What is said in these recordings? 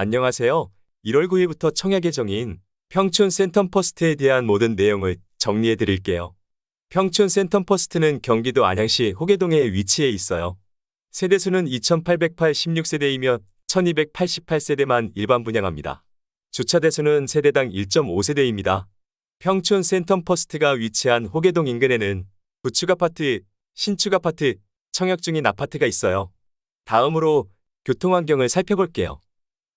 안녕하세요. 1월 9일부터 청약 예정인 평촌 센텀 퍼스트에 대한 모든 내용을 정리해 드릴게요. 평촌 센텀 퍼스트는 경기도 안양시 호계동에 위치해 있어요. 세대수는 2886세대이며 1288세대만 일반 분양합니다. 주차 대수는 세대당 1.5세대입니다. 평촌 센텀 퍼스트가 위치한 호계동 인근에는 구축 아파트, 신축 아파트, 청약 중인 아파트가 있어요. 다음으로 교통 환경을 살펴볼게요.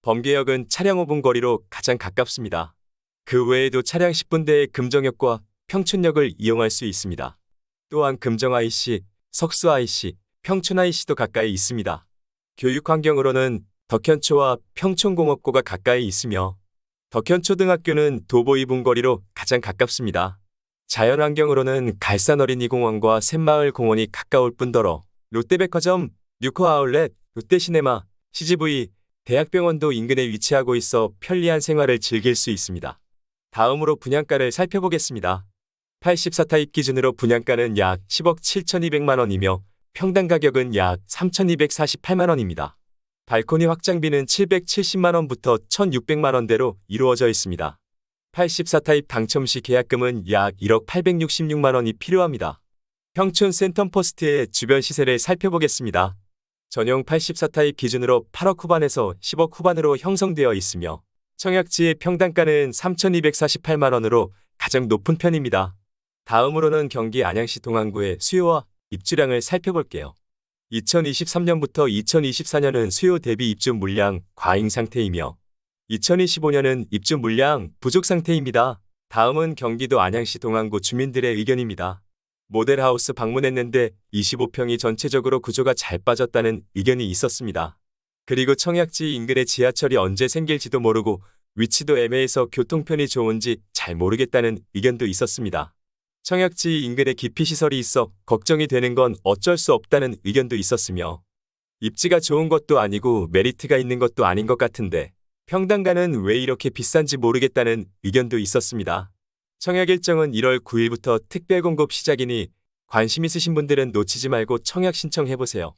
범계역은 차량 5분 거리로 가장 가깝습니다. 그 외에도 차량 10분대의 금정역과 평촌역을 이용할 수 있습니다. 또한 금정 IC, 석수 IC, 평촌 IC도 가까이 있습니다. 교육 환경으로는 덕현초와 평촌공업고가 가까이 있으며 덕현초등학교는 도보 2분 거리로 가장 가깝습니다. 자연 환경으로는 갈산 어린이공원과 샘마을 공원이 가까울 뿐더러 롯데백화점, 뉴코 아울렛, 롯데시네마, CGV, 대학병원도 인근에 위치하고 있어 편리한 생활을 즐길 수 있습니다. 다음으로 분양가를 살펴보겠습니다. 84타입 기준으로 분양가는 약 10억 7,200만 원이며 평당 가격은 약 3,248만 원입니다. 발코니 확장비는 770만 원부터 1,600만 원대로 이루어져 있습니다. 84타입 당첨 시 계약금은 약 1억 866만 원이 필요합니다. 평촌 센텀퍼스트의 주변 시세를 살펴보겠습니다. 전용 84타입 기준으로 8억 후반에서 10억 후반으로 형성되어 있으며 청약지의 평당가는 3,248만 원으로 가장 높은 편입니다. 다음으로는 경기 안양시 동안구의 수요와 입주량을 살펴볼게요. 2023년부터 2024년은 수요 대비 입주 물량 과잉 상태이며 2025년은 입주 물량 부족 상태입니다. 다음은 경기도 안양시 동안구 주민들의 의견입니다. 모델하우스 방문했는데 25평이 전체적으로 구조가 잘 빠졌다는 의견이 있었습니다. 그리고 청약지 인근에 지하철이 언제 생길지도 모르고 위치도 애매해서 교통편이 좋은지 잘 모르겠다는 의견도 있었습니다. 청약지 인근에 기피 시설이 있어 걱정이 되는 건 어쩔 수 없다는 의견도 있었으며 입지가 좋은 것도 아니고 메리트가 있는 것도 아닌 것 같은데 평당가는 왜 이렇게 비싼지 모르겠다는 의견도 있었습니다. 청약 일정은 1월 9일부터 특별 공급 시작이니 관심 있으신 분들은 놓치지 말고 청약 신청해보세요.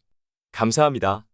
감사합니다.